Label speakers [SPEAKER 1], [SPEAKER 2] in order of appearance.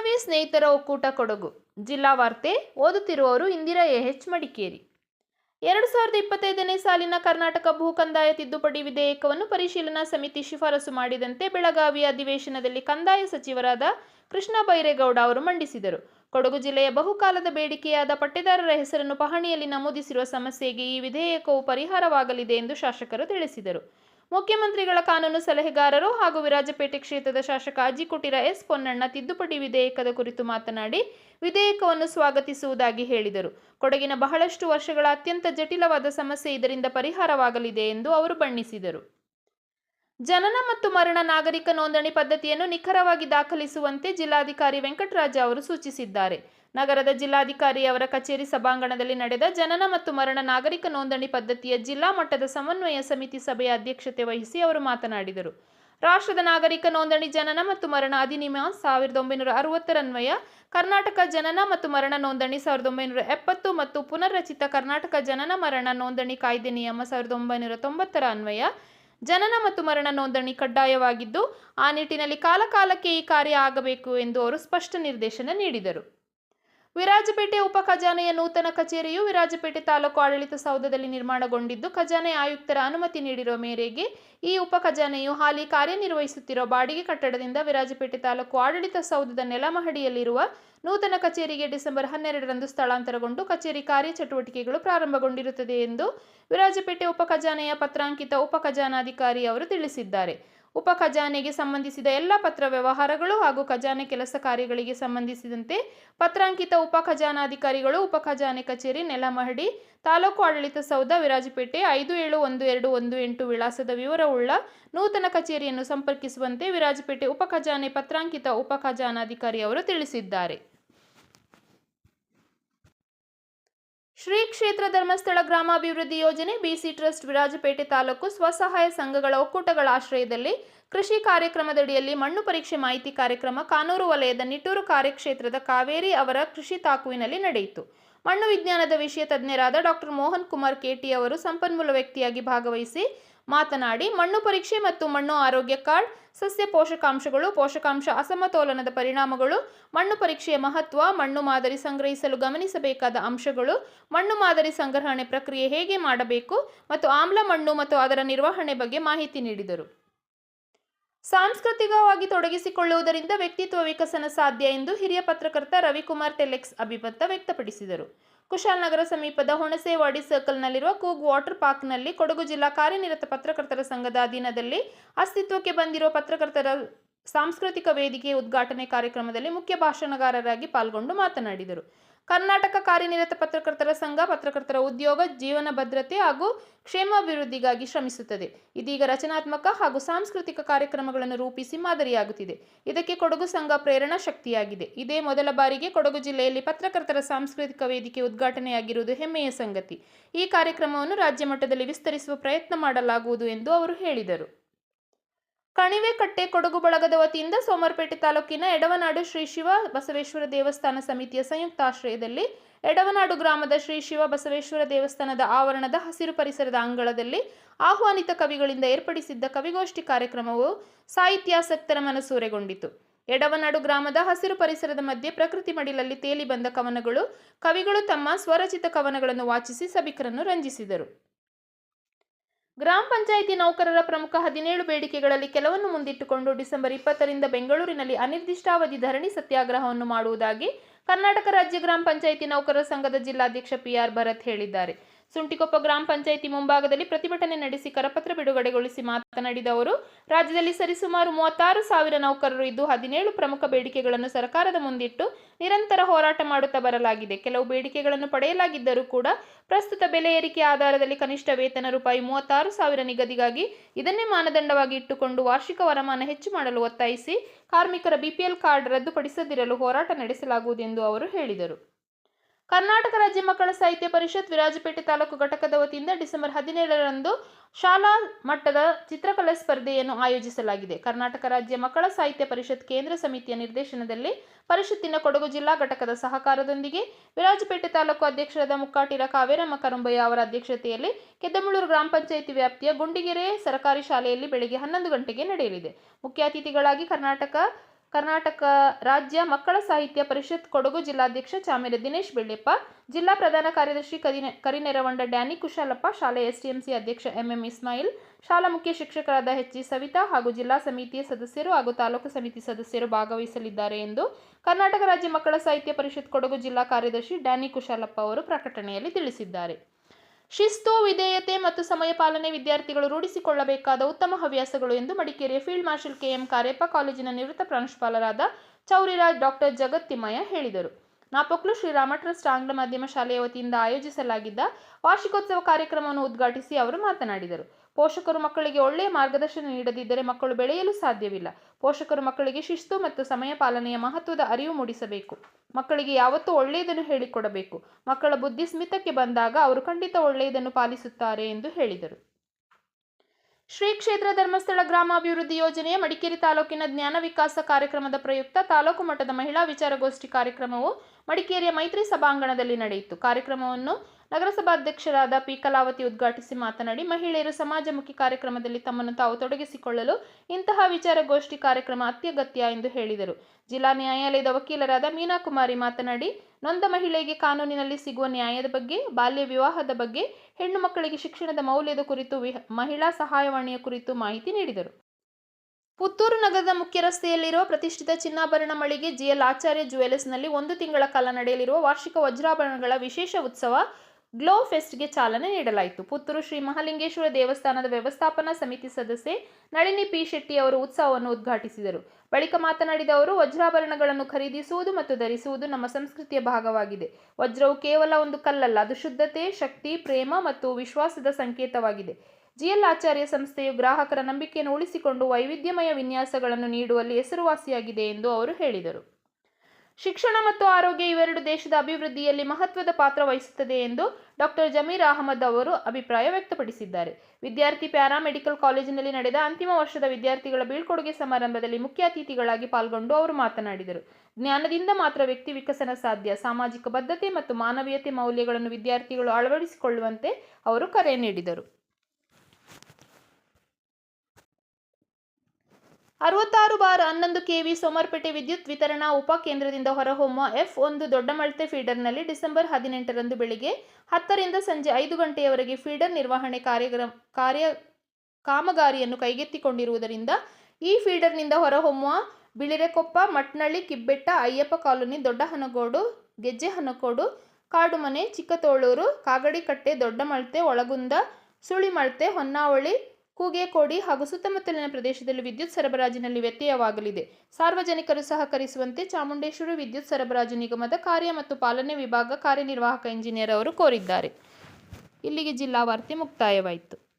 [SPEAKER 1] ಮಾನವೀಯ ಸ್ನೇಹಿತರ ಒಕ್ಕೂಟ ಕೊಡಗು. ಜಿಲ್ಲಾ ವಾರ್ತೆ, ಓದುತ್ತಿರುವವರು ಇಂದಿರಾ ಎಚ್. ಮಡಿಕೇರಿ. ಎರಡು ಸಾವಿರದ ಇಪ್ಪತ್ತೈದನೇ ಸಾಲಿನ ಕರ್ನಾಟಕ ಭೂ ಕಂದಾಯ ತಿದ್ದುಪಡಿ ವಿಧೇಯಕವನ್ನು ಪರಿಶೀಲನಾ ಸಮಿತಿ ಶಿಫಾರಸು ಮಾಡಿದಂತೆ ಬೆಳಗಾವಿಯ ಅಧಿವೇಶನದಲ್ಲಿ ಕಂದಾಯ ಸಚಿವರಾದ ಕೃಷ್ಣ ಬೈರೇಗೌಡ ಅವರು ಮಂಡಿಸಿದರು. ಕೊಡಗು ಜಿಲ್ಲೆಯ ಬಹುಕಾಲದ ಬೇಡಿಕೆಯಾದ ಪಟ್ಟೆದಾರರ ಹೆಸರನ್ನು ಪಹಣಿಯಲ್ಲಿ ನಮೂದಿಸಿರುವ ಸಮಸ್ಯೆಗೆ ಈ ವಿಧೇಯಕವು ಪರಿಹಾರವಾಗಲಿದೆ ಎಂದು ಶಾಸಕರು ತಿಳಿಸಿದರು. ಮುಖ್ಯಮಂತ್ರಿಗಳ ಕಾನೂನು ಸಲಹೆಗಾರರು ಹಾಗೂ ವಿರಾಜಪೇಟೆ ಕ್ಷೇತ್ರದ ಶಾಸಕ ಅಜಿಕುಟಿರ ಎಸ್ ಪೊನ್ನಣ್ಣ ತಿದ್ದುಪಡಿ ವಿಧೇಯಕದ ಕುರಿತು ಮಾತನಾಡಿ ವಿಧೇಯಕವನ್ನು ಸ್ವಾಗತಿಸುವುದಾಗಿ ಹೇಳಿದರು. ಕೊಡಗಿನ ಬಹಳಷ್ಟು ವರ್ಷಗಳ ಅತ್ಯಂತ ಜಟಿಲವಾದ ಸಮಸ್ಯೆ ಇದರಿಂದ ಪರಿಹಾರವಾಗಲಿದೆ ಎಂದು ಅವರು ಬಣ್ಣಿಸಿದರು. ಜನನ ಮತ್ತು ಮರಣ ನಾಗರಿಕ ನೋಂದಣಿ ಪದ್ಧತಿಯನ್ನು ನಿಖರವಾಗಿ ದಾಖಲಿಸುವಂತೆ ಜಿಲ್ಲಾಧಿಕಾರಿ ವೆಂಕಟರಾಜ ಅವರು ಸೂಚಿಸಿದ್ದಾರೆ. ನಗರದ ಜಿಲ್ಲಾಧಿಕಾರಿ ಅವರ ಕಚೇರಿ ಸಭಾಂಗಣದಲ್ಲಿ ನಡೆದ ಜನನ ಮತ್ತು ಮರಣ ನಾಗರಿಕ ನೋಂದಣಿ ಪದ್ಧತಿಯ ಜಿಲ್ಲಾ ಮಟ್ಟದ ಸಮನ್ವಯ ಸಮಿತಿ ಸಭೆಯ ಅಧ್ಯಕ್ಷತೆ ವಹಿಸಿ ಅವರು ಮಾತನಾಡಿದರು. ರಾಷ್ಟ್ರದ ನಾಗರಿಕ ನೋಂದಣಿ ಜನನ ಮತ್ತು ಮರಣ ಅಧಿನಿಯಮ ಸಾವಿರದ ಒಂಬೈನೂರ ಅರವತ್ತರನ್ವಯ ಕರ್ನಾಟಕ ಜನನ ಮತ್ತು ಮರಣ ನೋಂದಣಿ ಸಾವಿರದ ಒಂಬೈನೂರ ಎಪ್ಪತ್ತು ಮತ್ತು ಪುನರ್ರಚಿತ ಕರ್ನಾಟಕ ಜನನ ಮರಣ ನೋಂದಣಿ ಕಾಯ್ದೆ ನಿಯಮ ಸಾವಿರದ ಒಂಬೈನೂರ ತೊಂಬತ್ತರ ಅನ್ವಯ, ಜನನ ಮತ್ತು ಮರಣ ನೋಂದಣಿ ಕಡ್ಡಾಯವಾಗಿದ್ದು, ಆ ನಿಟ್ಟಿನಲ್ಲಿ ಕಾಲಕಾಲಕ್ಕೆ ಈ ಕಾರ್ಯ ಆಗಬೇಕು ಎಂದು ಅವರು ಸ್ಪಷ್ಟ ನಿರ್ದೇಶನ ನೀಡಿದರು. ವಿರಾಜಪೇಟೆ ಉಪ ಖಜಾನೆಯ ನೂತನ ಕಚೇರಿಯು ವಿರಾಜಪೇಟೆ ತಾಲೂಕು ಆಡಳಿತ ಸೌಧದಲ್ಲಿ ನಿರ್ಮಾಣಗೊಂಡಿದ್ದು, ಖಜಾನೆ ಆಯುಕ್ತರ ಅನುಮತಿ ನೀಡಿರುವ ಮೇರೆಗೆ ಈ ಉಪ ಖಜಾನೆಯು ಹಾಲಿ ಕಾರ್ಯನಿರ್ವಹಿಸುತ್ತಿರುವ ಬಾಡಿಗೆ ಕಟ್ಟಡದಿಂದ ವಿರಾಜಪೇಟೆ ತಾಲೂಕು ಆಡಳಿತ ಸೌಧದ ನೆಲಮಹಡಿಯಲ್ಲಿರುವ ನೂತನ ಕಚೇರಿಗೆ ಡಿಸೆಂಬರ್ ಹನ್ನೆರಡರಂದು ಸ್ಥಳಾಂತರಗೊಂಡು ಕಚೇರಿ ಕಾರ್ಯಚಟುವಟಿಕೆಗಳು ಪ್ರಾರಂಭಗೊಂಡಿರುತ್ತದೆ ಎಂದು ವಿರಾಜಪೇಟೆ ಉಪ ಖಜಾನೆಯ ಪತ್ರಾಂಕಿತ ಉಪ ಖಜಾನಾಧಿಕಾರಿ ಅವರು ತಿಳಿಸಿದ್ದಾರೆ. ಉಪ ಖಜಾನೆಗೆ ಸಂಬಂಧಿಸಿದ ಎಲ್ಲ ಪತ್ರ ವ್ಯವಹಾರಗಳು ಹಾಗೂ ಖಜಾನೆ ಕೆಲಸ ಕಾರ್ಯಗಳಿಗೆ ಸಂಬಂಧಿಸಿದಂತೆ ಪತ್ರಾಂಕಿತ ಉಪ ಖಜಾನಾಧಿಕಾರಿಗಳು, ಉಪ ಖಜಾನೆ ಕಚೇರಿ ನೆಲಮಹಡಿ, ತಾಲೂಕು ಆಡಳಿತ ಸೌಧ, ವಿರಾಜಪೇಟೆ, ಐದು ಏಳು ಒಂದು ಎರಡು ಒಂದು ಎಂಟು ವಿಳಾಸದ ವಿವರವುಳ್ಳ ನೂತನ ಕಚೇರಿಯನ್ನು ಸಂಪರ್ಕಿಸುವಂತೆ ವಿರಾಜಪೇಟೆ ಉಪ ಖಜಾನೆ ಪತ್ರಾಂಕಿತ ಉಪ ಖಜಾನಾಧಿಕಾರಿ ಅವರು ತಿಳಿಸಿದ್ದಾರೆ. ಶ್ರೀ ಕ್ಷೇತ್ರ ಧರ್ಮಸ್ಥಳ ಗ್ರಾಮಾಭಿವೃದ್ಧಿ ಯೋಜನೆ ಬಿಸಿ ಟ್ರಸ್ಟ್ ವಿರಾಜಪೇಟೆ ತಾಲೂಕು ಸ್ವಸಹಾಯ ಸಂಘಗಳ ಒಕ್ಕೂಟಗಳ ಆಶ್ರಯದಲ್ಲಿ ಕೃಷಿ ಕಾರ್ಯಕ್ರಮದಡಿಯಲ್ಲಿ ಮಣ್ಣು ಪರೀಕ್ಷೆ ಮಾಹಿತಿ ಕಾರ್ಯಕ್ರಮ ಕಾನೂರು ವಲಯದ ನಿಟ್ಟೂರು ಕಾರ್ಯಕ್ಷೇತ್ರದ ಕಾವೇರಿ ಅವರ ಕೃಷಿ ತಾಕುವಿನಲ್ಲಿ ನಡೆಯಿತು. ಮಣ್ಣು ವಿಜ್ಞಾನದ ವಿಷಯ ತಜ್ಞರಾದ ಡಾಕ್ಟರ್ ಮೋಹನ್ ಕುಮಾರ್ ಕೆಟಿ ಅವರು ಸಂಪನ್ಮೂಲ ವ್ಯಕ್ತಿಯಾಗಿ ಭಾಗವಹಿಸಿ ಮಾತನಾಡಿ, ಮಣ್ಣು ಪರೀಕ್ಷೆ ಮತ್ತು ಮಣ್ಣು ಆರೋಗ್ಯ ಕಾರ್ಡ್, ಸಸ್ಯ ಪೋಷಕಾಂಶಗಳು, ಪೋಷಕಾಂಶ ಅಸಮತೋಲನದ ಪರಿಣಾಮಗಳು, ಮಣ್ಣು ಪರೀಕ್ಷೆಯ ಮಹತ್ವ, ಮಣ್ಣು ಮಾದರಿ ಸಂಗ್ರಹಿಸಲು ಗಮನಿಸಬೇಕಾದ ಅಂಶಗಳು, ಮಣ್ಣು ಮಾದರಿ ಸಂಗ್ರಹಣೆ ಪ್ರಕ್ರಿಯೆ ಹೇಗೆ ಮಾಡಬೇಕು ಮತ್ತು ಆಮ್ಲ ಮಣ್ಣು ಮತ್ತು ಅದರ ನಿರ್ವಹಣೆ ಬಗ್ಗೆ ಮಾಹಿತಿ ನೀಡಿದರು. ಸಾಂಸ್ಕೃತಿಕವಾಗಿ ತೊಡಗಿಸಿಕೊಳ್ಳುವುದರಿಂದ ವ್ಯಕ್ತಿತ್ವ ವಿಕಸನ ಸಾಧ್ಯ ಎಂದು ಹಿರಿಯ ಪತ್ರಕರ್ತ ರವಿಕುಮಾರ್ ಟೆಲೆಕ್ಸ್ ಅಭಿಮತ ವ್ಯಕ್ತಪಡಿಸಿದರು. ಕುಶಾಲನಗರ ಸಮೀಪದ ಹುಣಸೇವಾಡಿ ಸರ್ಕಲ್ನಲ್ಲಿರುವ ಕೂಗ್ ವಾಟರ್ ಪಾರ್ಕ್ನಲ್ಲಿ ಕೊಡಗು ಜಿಲ್ಲಾ ಕಾರ್ಯನಿರತ ಪತ್ರಕರ್ತರ ಸಂಘದ ಅಧೀನದಲ್ಲಿ ಅಸ್ತಿತ್ವಕ್ಕೆ ಬಂದಿರುವ ಪತ್ರಕರ್ತರ ಸಾಂಸ್ಕೃತಿಕ ವೇದಿಕೆ ಉದ್ಘಾಟನೆ ಕಾರ್ಯಕ್ರಮದಲ್ಲಿ ಮುಖ್ಯ ಭಾಷಣಗಾರರಾಗಿ ಪಾಲ್ಗೊಂಡು ಮಾತನಾಡಿದರು. ಕರ್ನಾಟಕ ಕಾರ್ಯನಿರತ ಪತ್ರಕರ್ತರ ಸಂಘ, ಪತ್ರಕರ್ತರ ಉದ್ಯೋಗ, ಜೀವನ ಭದ್ರತೆ ಹಾಗೂ ಕ್ಷೇಮಾಭಿವೃದ್ಧಿಗಾಗಿ ಶ್ರಮಿಸುತ್ತದೆ. ಇದೀಗ ರಚನಾತ್ಮಕ ಹಾಗೂ ಸಾಂಸ್ಕೃತಿಕ ಕಾರ್ಯಕ್ರಮಗಳನ್ನು ರೂಪಿಸಿ ಮಾದರಿಯಾಗುತ್ತಿದೆ. ಇದಕ್ಕೆ ಕೊಡಗು ಸಂಘ ಪ್ರೇರಣಾ ಶಕ್ತಿಯಾಗಿದೆ. ಇದೇ ಮೊದಲ ಬಾರಿಗೆ ಕೊಡಗು ಜಿಲ್ಲೆಯಲ್ಲಿ ಪತ್ರಕರ್ತರ ಸಾಂಸ್ಕೃತಿಕ ವೇದಿಕೆ ಉದ್ಘಾಟನೆಯಾಗಿರುವುದು ಹೆಮ್ಮೆಯ ಸಂಗತಿ. ಈ ಕಾರ್ಯಕ್ರಮವನ್ನು ರಾಜ್ಯ ಮಟ್ಟದಲ್ಲಿ ವಿಸ್ತರಿಸುವ ಪ್ರಯತ್ನ ಮಾಡಲಾಗುವುದು ಎಂದು ಅವರು ಹೇಳಿದರು. ಕಣಿವೆಕಟ್ಟೆ ಕೊಡಗು ಬಳಗದ ವತಿಯಿಂದ ಸೋಮರಪೇಟೆ ತಾಲೂಕಿನ ಎಡವನಾಡು ಶ್ರೀ ಶಿವ ಬಸವೇಶ್ವರ ದೇವಸ್ಥಾನ ಸಮಿತಿಯ ಸಂಯುಕ್ತ ಆಶ್ರಯದಲ್ಲಿ ಎಡವನಾಡು ಗ್ರಾಮದ ಶ್ರೀ ಶಿವ ಬಸವೇಶ್ವರ ದೇವಸ್ಥಾನದ ಆವರಣದ ಹಸಿರು ಪರಿಸರದ ಅಂಗಳದಲ್ಲಿ ಆಹ್ವಾನಿತ ಕವಿಗಳಿಂದ ಏರ್ಪಡಿಸಿದ್ದ ಕವಿಗೋಷ್ಠಿ ಕಾರ್ಯಕ್ರಮವು ಸಾಹಿತ್ಯಾಸಕ್ತರ ಮನಸೂರೆಗೊಂಡಿತು ಎಡವನಾಡು ಗ್ರಾಮದ ಹಸಿರು ಪರಿಸರದ ಮಧ್ಯೆ ಪ್ರಕೃತಿ ಮಡಿಲಲ್ಲಿ ತೇಲಿ ಬಂದ ಕವನಗಳು ಕವಿಗಳು ತಮ್ಮ ಸ್ವರಚಿತ ಕವನಗಳನ್ನು ವಾಚಿಸಿ ಸಭಿಕರನ್ನು ರಂಜಿಸಿದರು. ಗ್ರಾಮ ಪಂಚಾಯಿತಿ ನೌಕರರ ಪ್ರಮುಖ ಹದಿನೇಳು ಬೇಡಿಕೆಗಳಲ್ಲಿ ಕೆಲವನ್ನು ಮುಂದಿಟ್ಟುಕೊಂಡು ಡಿಸೆಂಬರ್ ಇಪ್ಪತ್ತರಿಂದ ಬೆಂಗಳೂರಿನಲ್ಲಿ ಅನಿರ್ದಿಷ್ಟಾವಧಿ ಧರಣಿ ಸತ್ಯಾಗ್ರಹವನ್ನು ಮಾಡುವುದಾಗಿ ಕರ್ನಾಟಕ ರಾಜ್ಯ ಗ್ರಾಮ ಪಂಚಾಯಿತಿ ನೌಕರರ ಸಂಘದ ಜಿಲ್ಲಾಧ್ಯಕ್ಷ ಪಿಆರ್ ಭರತ್ ಹೇಳಿದ್ದಾರೆ. ಸುಂಟಿಕೊಪ್ಪ ಗ್ರಾಮ ಪಂಚಾಯಿತಿ ಮುಂಭಾಗದಲ್ಲಿ ಪ್ರತಿಭಟನೆ ನಡೆಸಿ ಕರಪತ್ರ ಬಿಡುಗಡೆಗೊಳಿಸಿ ಮಾತನಾಡಿದ ಅವರು, ರಾಜ್ಯದಲ್ಲಿ ಸರಿಸುಮಾರು ಮೂವತ್ತಾರು ಸಾವಿರ ನೌಕರರು ಇದ್ದು ಹದಿನೇಳು ಪ್ರಮುಖ ಬೇಡಿಕೆಗಳನ್ನು ಸರ್ಕಾರದ ಮುಂದಿಟ್ಟು ನಿರಂತರ ಹೋರಾಟ ಮಾಡುತ್ತಾ ಬರಲಾಗಿದೆ. ಕೆಲವು ಬೇಡಿಕೆಗಳನ್ನು ಪಡೆಯಲಾಗಿದ್ದರೂ ಕೂಡ ಪ್ರಸ್ತುತ ಬೆಲೆ ಏರಿಕೆ ಆಧಾರದಲ್ಲಿ ಕನಿಷ್ಠ ವೇತನ ರೂಪಾಯಿ ಮೂವತ್ತಾರು ಸಾವಿರ ನಿಗದಿಗಾಗಿ ಇದನ್ನೇ ಮಾನದಂಡವಾಗಿ ಇಟ್ಟುಕೊಂಡು ವಾರ್ಷಿಕ ವರಮಾನ ಹೆಚ್ಚು ಮಾಡಲು ಒತ್ತಾಯಿಸಿ ಕಾರ್ಮಿಕರ ಬಿಪಿಎಲ್ ಕಾರ್ಡ್ ರದ್ದುಪಡಿಸದಿರಲು ಹೋರಾಟ ನಡೆಸಲಾಗುವುದು ಎಂದು ಅವರು ಹೇಳಿದರು. ಕರ್ನಾಟಕ ರಾಜ್ಯ ಮಕ್ಕಳ ಸಾಹಿತ್ಯ ಪರಿಷತ್ ವಿರಾಜಪೇಟೆ ತಾಲೂಕು ಘಟಕದ ವತಿಯಿಂದ ಡಿಸೆಂಬರ್ ಹದಿನೇಳರಂದು ಶಾಲಾ ಮಟ್ಟದ ಚಿತ್ರಕಲಾ ಸ್ಪರ್ಧೆಯನ್ನು ಆಯೋಜಿಸಲಾಗಿದೆ. ಕರ್ನಾಟಕ ರಾಜ್ಯ ಮಕ್ಕಳ ಸಾಹಿತ್ಯ ಪರಿಷತ್ ಕೇಂದ್ರ ಸಮಿತಿಯ ನಿರ್ದೇಶನದಲ್ಲಿ ಪರಿಷತ್ತಿನ ಕೊಡಗು ಜಿಲ್ಲಾ ಘಟಕದ ಸಹಕಾರದೊಂದಿಗೆ ವಿರಾಜಪೇಟೆ ತಾಲೂಕು ಅಧ್ಯಕ್ಷರಾದ ಮುಕ್ಕಾಟಿರ ಕಾವೇರಮ್ಮ ಕರುಂಬಯ್ಯ ಅವರ ಅಧ್ಯಕ್ಷತೆಯಲ್ಲಿ ಕೆದ್ದಮಳೂರು ಗ್ರಾಮ ಪಂಚಾಯಿತಿ ವ್ಯಾಪ್ತಿಯ ಗುಂಡಿಗೆರೆ ಸರ್ಕಾರಿ ಶಾಲೆಯಲ್ಲಿ ಬೆಳಗ್ಗೆ ಹನ್ನೊಂದು ಗಂಟೆಗೆ ನಡೆಯಲಿದೆ. ಮುಖ್ಯ ಅತಿಥಿಗಳಾಗಿ ಕರ್ನಾಟಕ ಕರ್ನಾಟಕ ರಾಜ್ಯ ಮಕ್ಕಳ ಸಾಹಿತ್ಯ ಪರಿಷತ್ ಕೊಡಗು ಜಿಲ್ಲಾಧ್ಯಕ್ಷ ಚಾಮೆರ ದಿನೇಶ್ ಬೆಳ್ಳೆಪ್ಪ, ಜಿಲ್ಲಾ ಪ್ರಧಾನ ಕಾರ್ಯದರ್ಶಿ ಕರಿನೆ, ಕರಿನೆರವಂಡ ಡ್ಯಾನಿ ಕುಶಾಲಪ್ಪ, ಶಾಲೆ ಎಸ್ಟಿಎಂಸಿ ಅಧ್ಯಕ್ಷ ಎಂಎಂ ಇಸ್ಮಾಯಿಲ್, ಶಾಲಾ ಮುಖ್ಯ ಶಿಕ್ಷಕರಾದ ಎಚ್ ಜಿ ಸವಿತಾ ಹಾಗೂ ಜಿಲ್ಲಾ ಸಮಿತಿಯ ಸದಸ್ಯರು ಹಾಗೂ ತಾಲೂಕು ಸಮಿತಿ ಸದಸ್ಯರು ಭಾಗವಹಿಸಲಿದ್ದಾರೆ ಎಂದು ಕರ್ನಾಟಕ ರಾಜ್ಯ ಮಕ್ಕಳ ಸಾಹಿತ್ಯ ಪರಿಷತ್ ಕೊಡಗು ಜಿಲ್ಲಾ ಕಾರ್ಯದರ್ಶಿ ಡ್ಯಾನಿ ಕುಶಾಲಪ್ಪ ಅವರು ಪ್ರಕಟಣೆಯಲ್ಲಿ ತಿಳಿಸಿದ್ದಾರೆ. ಶಿಸ್ತು, ವಿಧೇಯತೆ ಮತ್ತು ಸಮಯ ಪಾಲನೆ ವಿದ್ಯಾರ್ಥಿಗಳು ರೂಢಿಸಿಕೊಳ್ಳಬೇಕಾದ ಉತ್ತಮ ಹವ್ಯಾಸಗಳು ಎಂದು ಮಡಿಕೇರಿಯ ಫೀಲ್ಡ್ ಮಾರ್ಷಲ್ ಕೆಎಂ ಕಾರ್ಯಪ್ಪ ಕಾಲೇಜಿನ ನಿವೃತ್ತ ಪ್ರಾಂಶುಪಾಲರಾದ ಚೌರಿರಾಜ್ ಡಾಕ್ಟರ್ ಜಗತ್ತಿಮಯ ಹೇಳಿದರು. ನಾಪೊಕ್ಲು ಶ್ರೀರಾಮ ಟ್ರಸ್ಟ್ ಆಂಗ್ಲ ಮಾಧ್ಯಮ ಶಾಲೆಯ ವತಿಯಿಂದ ಆಯೋಜಿಸಲಾಗಿದ್ದ ವಾರ್ಷಿಕೋತ್ಸವ ಕಾರ್ಯಕ್ರಮವನ್ನು ಉದ್ಘಾಟಿಸಿ ಅವರು ಮಾತನಾಡಿದರು. ಪೋಷಕರು ಮಕ್ಕಳಿಗೆ ಒಳ್ಳೆಯ ಮಾರ್ಗದರ್ಶನ ನೀಡದಿದ್ದರೆ ಮಕ್ಕಳು ಬೆಳೆಯಲು ಸಾಧ್ಯವಿಲ್ಲ. ಪೋಷಕರು ಮಕ್ಕಳಿಗೆ ಶಿಸ್ತು ಮತ್ತು ಸಮಯ ಪಾಲನೆಯ ಮಹತ್ವದ ಅರಿವು ಮೂಡಿಸಬೇಕು. ಮಕ್ಕಳಿಗೆ ಯಾವತ್ತೂ ಒಳ್ಳೆಯದನ್ನು ಹೇಳಿಕೊಡಬೇಕು. ಮಕ್ಕಳ ಬುದ್ಧಿ ಸ್ಮಿತಕ್ಕೆ ಬಂದಾಗ ಅವರು ಖಂಡಿತ ಒಳ್ಳೆಯದನ್ನು ಪಾಲಿಸುತ್ತಾರೆ ಎಂದು ಹೇಳಿದರು. ಶ್ರೀ ಕ್ಷೇತ್ರ ಧರ್ಮಸ್ಥಳ ಗ್ರಾಮಾಭಿವೃದ್ಧಿ ಯೋಜನೆಯ ಮಡಿಕೇರಿ ತಾಲೂಕಿನ ಜ್ಞಾನ ವಿಕಾಸ ಕಾರ್ಯಕ್ರಮದ ಪ್ರಯುಕ್ತ ತಾಲೂಕು ಮಟ್ಟದ ಮಹಿಳಾ ವಿಚಾರಗೋಷ್ಠಿ ಕಾರ್ಯಕ್ರಮವು ಮಡಿಕೇರಿಯ ಮೈತ್ರಿ ಸಭಾಂಗಣದಲ್ಲಿ ನಡೆಯಿತು. ಕಾರ್ಯಕ್ರಮವನ್ನು ನಗರಸಭಾಧ್ಯಕ್ಷರಾದ ಪಿ. ಕಲಾವತಿ ಉದ್ಘಾಟಿಸಿ ಮಾತನಾಡಿ, ಮಹಿಳೆಯರು ಸಮಾಜಮುಖಿ ಕಾರ್ಯಕ್ರಮದಲ್ಲಿ ತಮ್ಮನ್ನು ತಾವು ತೊಡಗಿಸಿಕೊಳ್ಳಲು ಇಂತಹ ವಿಚಾರಗೋಷ್ಠಿ ಕಾರ್ಯಕ್ರಮ ಅತ್ಯಗತ್ಯ ಎಂದು ಹೇಳಿದರು. ಜಿಲ್ಲಾ ನ್ಯಾಯಾಲಯದ ವಕೀಲರಾದ ಮೀನಾಕುಮಾರಿ ಮಾತನಾಡಿ, ನೊಂದ ಮಹಿಳೆಗೆ ಕಾನೂನಿನಲ್ಲಿ ಸಿಗುವ ನ್ಯಾಯದ ಬಗ್ಗೆ, ಬಾಲ್ಯ ವಿವಾಹದ ಬಗ್ಗೆ, ಹೆಣ್ಣು ಮಕ್ಕಳಿಗೆ ಶಿಕ್ಷಣದ ಮೌಲ್ಯದ ಕುರಿತು ಮಹಿಳಾ ಸಹಾಯವಾಣಿಯ ಕುರಿತು ಮಾಹಿತಿ ನೀಡಿದರು. ಪುತ್ತೂರು ನಗರದ ಮುಖ್ಯ ರಸ್ತೆಯಲ್ಲಿರುವ ಪ್ರತಿಷ್ಠಿತ ಚಿನ್ನಾಭರಣ ಮಳಿಗೆ ಜಿಎಲ್ ಆಚಾರ್ಯ ಜುವೆಲರ್ಸ್ನಲ್ಲಿ ಒಂದು ತಿಂಗಳ ಕಾಲ ನಡೆಯಲಿರುವ ವಾರ್ಷಿಕ ವಜ್ರಾಭರಣಗಳ ವಿಶೇಷ ಉತ್ಸವ ಗ್ಲೋ ಫೆಸ್ಟ್ಗೆ ಚಾಲನೆ ನೀಡಲಾಯಿತು. ಪುತ್ತೂರು ಶ್ರೀ ಮಹಾಲಿಂಗೇಶ್ವರ ದೇವಸ್ಥಾನದ ವ್ಯವಸ್ಥಾಪನಾ ಸಮಿತಿ ಸದಸ್ಯೆ ನಳಿನಿ ಪಿ ಶೆಟ್ಟಿ ಅವರು ಉತ್ಸವವನ್ನು ಉದ್ಘಾಟಿಸಿದರು. ಬಳಿಕ ಮಾತನಾಡಿದ ಅವರು, ವಜ್ರಾಭರಣಗಳನ್ನು ಖರೀದಿಸುವುದು ಮತ್ತು ಧರಿಸುವುದು ನಮ್ಮ ಸಂಸ್ಕೃತಿಯ ಭಾಗವಾಗಿದೆ. ವಜ್ರವು ಕೇವಲ ಒಂದು ಕಲ್ಲಲ್ಲ, ಅದು ಶುದ್ಧತೆ, ಶಕ್ತಿ, ಪ್ರೇಮ ಮತ್ತು ವಿಶ್ವಾಸದ ಸಂಕೇತವಾಗಿದೆ. ಜಿಎಲ್ ಆಚಾರ್ಯ ಸಂಸ್ಥೆಯು ಗ್ರಾಹಕರ ನಂಬಿಕೆಯನ್ನು ಉಳಿಸಿಕೊಂಡು ವೈವಿಧ್ಯಮಯ ವಿನ್ಯಾಸಗಳನ್ನು ನೀಡುವಲ್ಲಿ ಹೆಸರುವಾಸಿಯಾಗಿದೆ ಎಂದು ಅವರು ಹೇಳಿದರು. ಶಿಕ್ಷಣ ಮತ್ತು ಆರೋಗ್ಯ ಇವೆರಡು ದೇಶದ ಅಭಿವೃದ್ಧಿಯಲ್ಲಿ ಮಹತ್ವದ ಪಾತ್ರ ವಹಿಸುತ್ತದೆ ಎಂದು ಡಾಕ್ಟರ್ ಜಮೀರ್ ಅಹಮದ್ ಅವರು ಅಭಿಪ್ರಾಯ ವ್ಯಕ್ತಪಡಿಸಿದ್ದಾರೆ. ವಿದ್ಯಾರ್ಥಿ ಪ್ಯಾರಾಮೆಡಿಕಲ್ ಕಾಲೇಜಿನಲ್ಲಿ ನಡೆದ ಅಂತಿಮ ವರ್ಷದ ವಿದ್ಯಾರ್ಥಿಗಳ ಬೀಳ್ಕೊಡುಗೆ ಸಮಾರಂಭದಲ್ಲಿ ಮುಖ್ಯ ಅತಿಥಿಗಳಾಗಿ ಪಾಲ್ಗೊಂಡು ಅವರು ಮಾತನಾಡಿದರು. ಜ್ಞಾನದಿಂದ ಮಾತ್ರ ವ್ಯಕ್ತಿ ವಿಕಸನ ಸಾಧ್ಯ, ಸಾಮಾಜಿಕ ಬದ್ಧತೆ ಮತ್ತು ಮಾನವೀಯತೆ ಮೌಲ್ಯಗಳನ್ನು ವಿದ್ಯಾರ್ಥಿಗಳು ಅಳವಡಿಸಿಕೊಳ್ಳುವಂತೆ ಅವರು ಕರೆ ನೀಡಿದರು. ಅರವತ್ತಾರು ಬಾರ್ ಹನ್ನೊಂದು ಕೆವಿ ಸೋಮರ್ಪೇಟೆ ವಿದ್ಯುತ್ ವಿತರಣಾ ಉಪಕೇಂದ್ರದಿಂದ ಹೊರಹೊಮ್ಮುವ ಎಫ್ ಒಂದು ದೊಡ್ಡಮಳತೆ ಫೀಡರ್ನಲ್ಲಿ ಡಿಸೆಂಬರ್ ಹದಿನೆಂಟರಂದು ಬೆಳಿಗ್ಗೆ ಹತ್ತರಿಂದ ಸಂಜೆ ಐದು ಗಂಟೆಯವರೆಗೆ ಫೀಡರ್ ನಿರ್ವಹಣೆ ಕಾರ್ಯಕ್ರಮ ಕಾರ್ಯ, ಕಾಮಗಾರಿಯನ್ನು ಕೈಗೆತ್ತಿಕೊಂಡಿರುವುದರಿಂದ ಈ ಫೀಡರ್ನಿಂದ ಹೊರಹೊಮ್ಮುವ ಬಿಳಿರೆಕೊಪ್ಪ, ಮಟ್ನಳ್ಳಿ, ಕಿಬ್ಬೆಟ್ಟ, ಅಯ್ಯಪ್ಪ ಕಾಲೋನಿ, ದೊಡ್ಡಹನಗೋಡು, ಗೆಜ್ಜೆಹನಕೋಡು, ಕಾಡುಮನೆ, ಚಿಕ್ಕತೋಳೂರು, ಕಾಗಡಿಕಟ್ಟೆ, ದೊಡ್ಡಮಳತೆ, ಒಳಗುಂದ, ಸುಳಿಮಳತೆ, ಹೊನ್ನಾವಳಿ ಕೂಗೇಕೋಡಿ ಹಾಗೂ ಸುತ್ತಮುತ್ತಲಿನ ಪ್ರದೇಶದಲ್ಲಿ ವಿದ್ಯುತ್ ಸರಬರಾಜಿನಲ್ಲಿ ವ್ಯತ್ಯಯವಾಗಲಿದೆ. ಸಾರ್ವಜನಿಕರು ಸಹಕರಿಸುವಂತೆ ಚಾಮುಂಡೇಶ್ವರಿ ವಿದ್ಯುತ್ ಸರಬರಾಜು ನಿಗಮದ ಕಾರ್ಯ ಮತ್ತು ಪಾಲನೆ ವಿಭಾಗ ಕಾರ್ಯನಿರ್ವಾಹಕ ಇಂಜಿನಿಯರ್ ಅವರು ಕೋರಿದ್ದಾರೆ. ಇಲ್ಲಿಗೆ ಜಿಲ್ಲಾ ವಾರ್ತೆ ಮುಕ್ತಾಯವಾಯಿತು.